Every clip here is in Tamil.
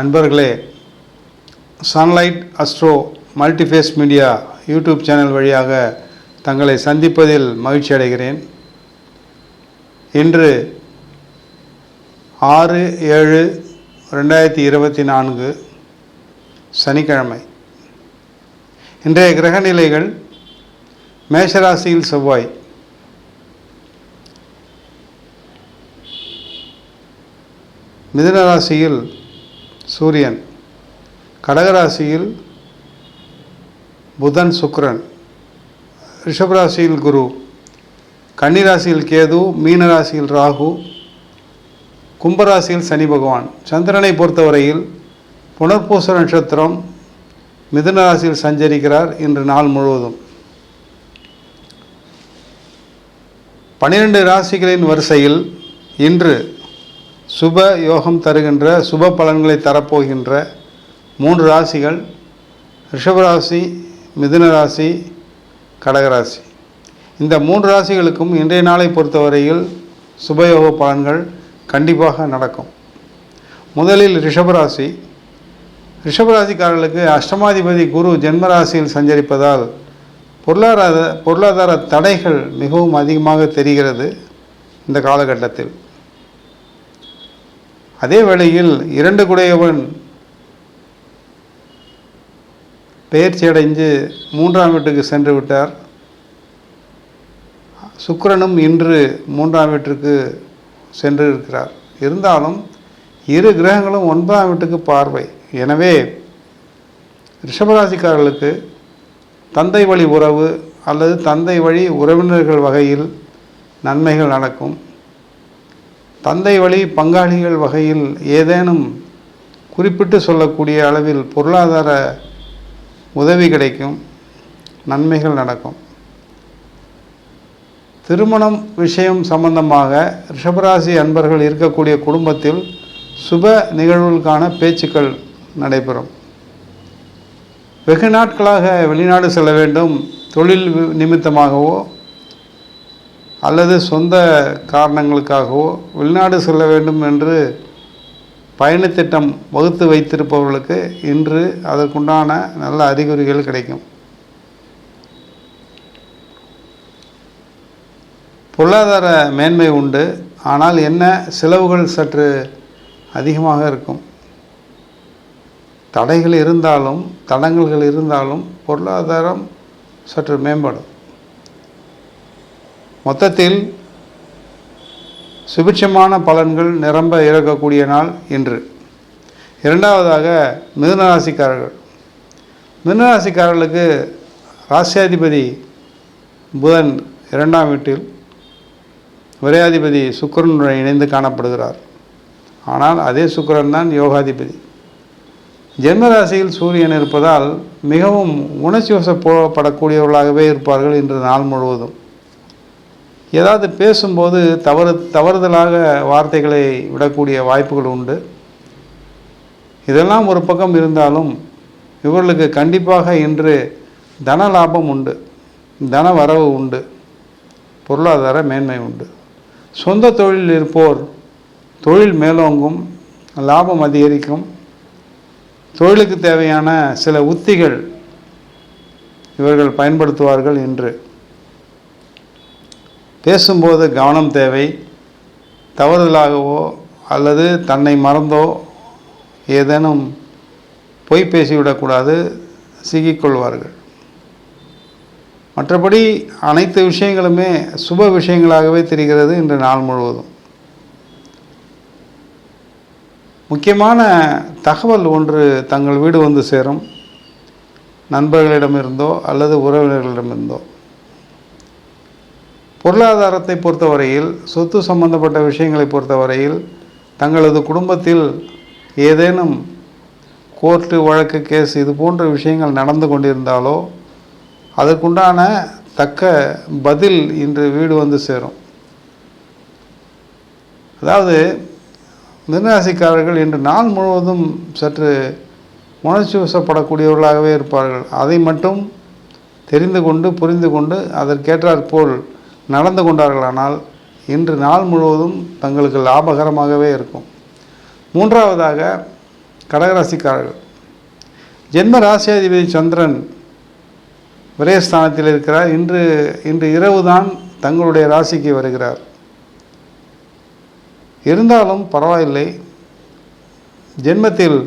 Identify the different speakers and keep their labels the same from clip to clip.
Speaker 1: அன்பர்களே Sunlight Astro Multiphase media YouTube channel வழியாக தங்களை சந்திப்பதில் மகிழ்ச்சி அடைகிறேன். இன்று ஆறு ஏழு ரெண்டாயிரத்தி இருபத்தி நான்கு சனிக்கிழமை. இன்றைய கிரகநிலைகள் மேஷராசியில் செவ்வாய். மிதுன ராசியில் சூரியன். கடகராசியில் புதன் சுக்ரன். ரிஷபராசியில் குரு. கன்னிராசியில் கேது மீனராசியில் ராகு. கும்பராசியில் சனி பகவான். சந்திரனை பொறுத்தவரையில் புனர்பூச நட்சத்திரம் மிதுன ராசியில் சஞ்சரிக்கிறார் இன்று நாள் முழுவதும். பன்னிரண்டு ராசிகளின் வரிசையில் இன்று சுப யோகம் தருகின்ற சுப பலன்களை தரப்போகின்ற மூன்று ராசிகள் ரிஷபராசி மிதுன ராசி கடகராசி. இந்த மூன்று ராசிகளுக்கும் இன்றைய நாளை பொறுத்தவரையில் சுபயோக பலன்கள் கண்டிப்பாக நடக்கும். முதலில் ரிஷபராசி. ரிஷபராசிக்காரர்களுக்கு அஷ்டமாதிபதி குரு ஜென்மராசியில் சஞ்சரிப்பதால் பொருளாதார பொருளாதார தடைகள் மிகவும் அதிகமாக தெரிகிறது இந்த காலகட்டத்தில். அதே வேளையில் இரண்டு குடையவன் பெயர்ச்சி அடைஞ்சு மூன்றாம் வீட்டுக்கு சென்று விட்டார். சுக்கரனும் இன்று மூன்றாம் வீட்டிற்கு சென்று இருக்கிறார். இருந்தாலும் இரு கிரகங்களும் ஒன்பதாம் வீட்டுக்கு பார்வை. எனவே ரிஷபராசிக்காரர்களுக்கு தந்தை வழி உறவு அல்லது தந்தை வழி உறவினர்கள் வகையில் நன்மைகள் நடக்கும். தந்தை வழி பங்காளிகள் வகையில் ஏதேனும் குறிப்பிட்டு சொல்லக்கூடிய அளவில் பொருளாதார உதவி கிடைக்கும் நன்மைகள் நடக்கும். திருமணம் விஷயம் சம்பந்தமாக ரிஷபராசி அன்பர்கள் இருக்கக்கூடிய குடும்பத்தில் சுப நிகழ்வுகளுக்கான பேச்சுக்கள் நடைபெறும். வெகு நாட்களாக வெளிநாடு செல்ல வேண்டும் தொழில் நிமித்தமாகவோ அல்லது சொந்த காரணங்களுக்காகவோ வெளிநாடு செல்ல வேண்டும் என்று பயணத்திட்டம் வகுத்து வைத்திருப்பவர்களுக்கு இன்று அதற்குண்டான நல்ல அறிகுறிகள் கிடைக்கும். பொருளாதார மேன்மை உண்டு ஆனால் என்ன செலவுகள் சற்று அதிகமாக இருக்கும். தடைகள் இருந்தாலும் தடங்கல்கள் இருந்தாலும் பொருளாதாரம் சற்று மேம்படும். மொத்தத்தில் சுபிட்சமான பலன்கள் நிரம்ப இறக்கக்கூடிய நாள் இன்று. இரண்டாவதாக மிதுனராசிக்காரர்கள். மிதுனராசிக்காரர்களுக்கு ராசியாதிபதி புதன் இரண்டாம் வீட்டில் விரையாதிபதி சுக்கிரனுடன் இணைந்து காணப்படுகிறார். ஆனால் அதே சுக்கிரன் தான் யோகாதிபதி. ஜென்மராசியில் சூரியன் இருப்பதால் மிகவும் உணர்ச்சி வசப்படக்கூடியவர்களாகவே இருப்பார்கள் இன்று நாள் முழுவதும். ஏதாவது பேசும்போது தவறு தவறுதலாக வார்த்தைகளை விடக்கூடிய வாய்ப்புகள் உண்டு. இதெல்லாம் ஒரு பக்கம் இருந்தாலும் இவர்களுக்கு கண்டிப்பாக இன்று தன லாபம் உண்டு தன வரவு உண்டு பொருளாதார மேன்மை உண்டு. சொந்த தொழிலில் இருப்போர் தொழில் மேலோங்கும் லாபம் அதிகரிக்கும். தொழிலுக்கு தேவையான சில உத்திகள் இவர்கள் பயன்படுத்துவார்கள் என்று பேசும்போது கவனம் தேவை தவறுதலாகவோ அல்லது தன்னை மறந்தோ ஏதேனும் பொய் பேசிவிடக்கூடாது சிக்கிக்கொள்வார்கள். மற்றபடி அனைத்து விஷயங்களுமே சுப விஷயங்களாகவே தெரிகிறது இன்று நாள் முழுவதும். முக்கியமான தகவல் ஒன்று தங்கள் வீடு வந்து சேரும். நண்பர்களிடமிருந்தோ அல்லது உறவினர்களிடமிருந்தோ. பொருளாதாரத்தை பொறுத்தவரையில் சொத்து சம்பந்தப்பட்ட விஷயங்களை பொறுத்தவரையில் தங்களது குடும்பத்தில் ஏதேனும் கோர்ட்டு வழக்கு கேஸ் இது போன்ற விஷயங்கள் நடந்து கொண்டிருந்தாலோ அதற்குண்டான தக்க பதில் இன்று வீடு வந்து சேரும். அதாவது மிருகராசிக்காரர்கள் இன்று நாள் முழுவதும் சற்று உணர்ச்சி வசப்படக்கூடியவர்களாகவே இருப்பார்கள். அதை மட்டும் தெரிந்து கொண்டு புரிந்து கொண்டு அதற்கேற்றாற்போல் நடந்து கொண்டார்களானால் இன்று நாள் முழுவதும் தங்களுக்கு லாபகரமாகவே இருக்கும். மூன்றாவதாக கடகராசிக்காரர்கள். ஜென்ம ராசியாதிபதி சந்திரன் விரயஸ்தானத்தில் இருக்கிறார். இன்று இன்று இரவு தான் தங்களுடைய ராசிக்கு வருகிறார். இருந்தாலும் பரவாயில்லை. ஜென்மத்தில்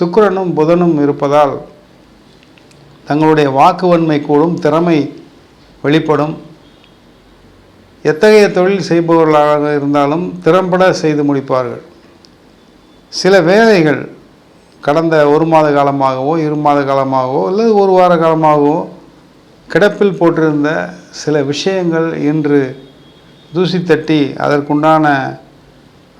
Speaker 1: சுக்கிரனும் புதனும் இருப்பதால் தங்களுடைய வாக்குவன்மை கூடும் திறமை வெளிப்படும். எத்தகைய தொழில் செய்பவர்களாக இருந்தாலும் திறம்பட செய்து முடிப்பார்கள். சில வேலைகள் கடந்த ஒரு மாத காலமாகவோ இரு மாத காலமாகவோ அல்லது ஒரு வார காலமாகவோ கிடப்பில் போட்டிருந்த சில விஷயங்கள் இன்று தூசி தட்டி அதற்குண்டான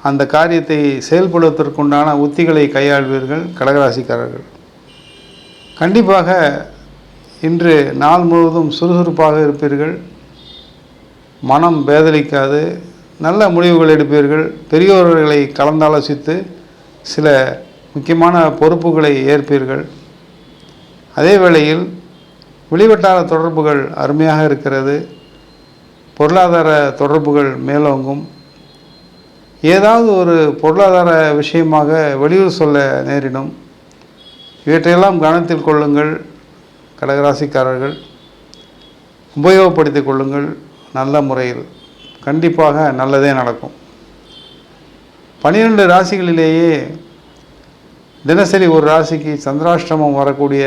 Speaker 1: அந்த காரியத்தை செயல்படுவதற்குண்டான உத்திகளை கையாள்வீர்கள் கடகராசிக்காரர்கள். கண்டிப்பாக இன்று நாள் முழுவதும் சுறுசுறுப்பாக இருப்பீர்கள். மனம் பேதலிக்காது நல்ல முடிவுகள் எடுப்பீர்கள். பெரியோர்களை கலந்தாலோசித்து சில முக்கியமான பொறுப்புகளை ஏற்பீர்கள். அதே வேளையில் வெளிவட்டார தொடர்புகள் அருமையாக இருக்கிறது. பொருளாதார தொடர்புகள் மேலோங்கும். ஏதாவது ஒரு பொருளாதார விஷயமாக வெளியூர் சொல்ல நேரிடும். இவற்றையெல்லாம் கவனத்தில் கொள்ளுங்கள் கடகராசிக்காரர்கள். உபயோகப்படுத்திக் கொள்ளுங்கள். நல்ல முறையில் கண்டிப்பாக நல்லதே நடக்கும். பனிரெண்டு ராசிகளிலேயே தினசரி ஒரு ராசிக்கு சந்திராஷ்டமம் வரக்கூடிய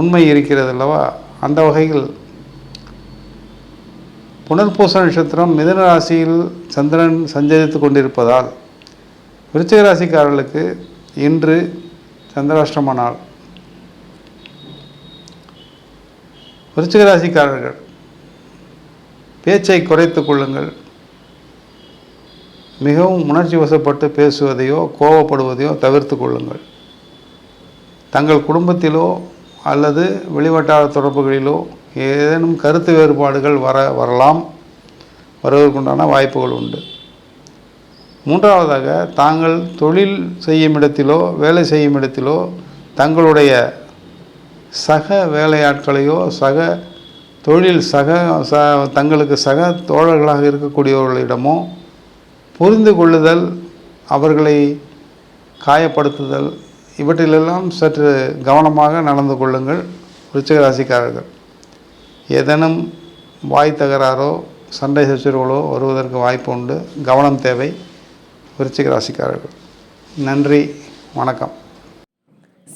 Speaker 1: உண்மை இருக்கிறது அல்லவா? அந்த வகையில் புனர்பூச நட்சத்திரம் மிதன ராசியில் சந்திரன் சஞ்சரித்து கொண்டிருப்பதால் விருச்சிக ராசிக்காரர்களுக்கு இன்று சந்திராஷ்டிரம நாள். விருச்சிக ராசிக்காரர்கள் பேச்சை குறைத்து கொள்ளுங்கள். மிகவும் உணர்ச்சி வசப்பட்டு பேசுவதையோ கோவப்படுவதையோ தவிர்த்து கொள்ளுங்கள். தங்கள் குடும்பத்திலோ அல்லது வெளிவட்டார தொடர்புகளிலோ ஏதேனும் கருத்து வேறுபாடுகள் வர வரலாம். வருவதற்குண்டான வாய்ப்புகள் உண்டு. மூன்றாவதாக தாங்கள் தொழில் செய்யும் இடத்திலோ வேலை செய்யும் இடத்திலோ தங்களுடைய சக வேலையாட்களையோ சக தொழில் சக ச தங்களுக்கு சக தோழர்களாக இருக்கக்கூடியவர்களிடமோ புரிந்து கொள்ளுதல் அவர்களை காயப்படுத்துதல் இவற்றிலெல்லாம் சற்று கவனமாக நடந்து கொள்ளுங்கள் விருச்சிக ராசிக்காரர்கள் ஏதேனும் வாய் தகராறோ சண்டை சச்சரவுகளோ வருவதற்கு வாய்ப்பு உண்டு. கவனம் தேவை விருச்சிக ராசிக்காரர்கள் நன்றி வணக்கம்.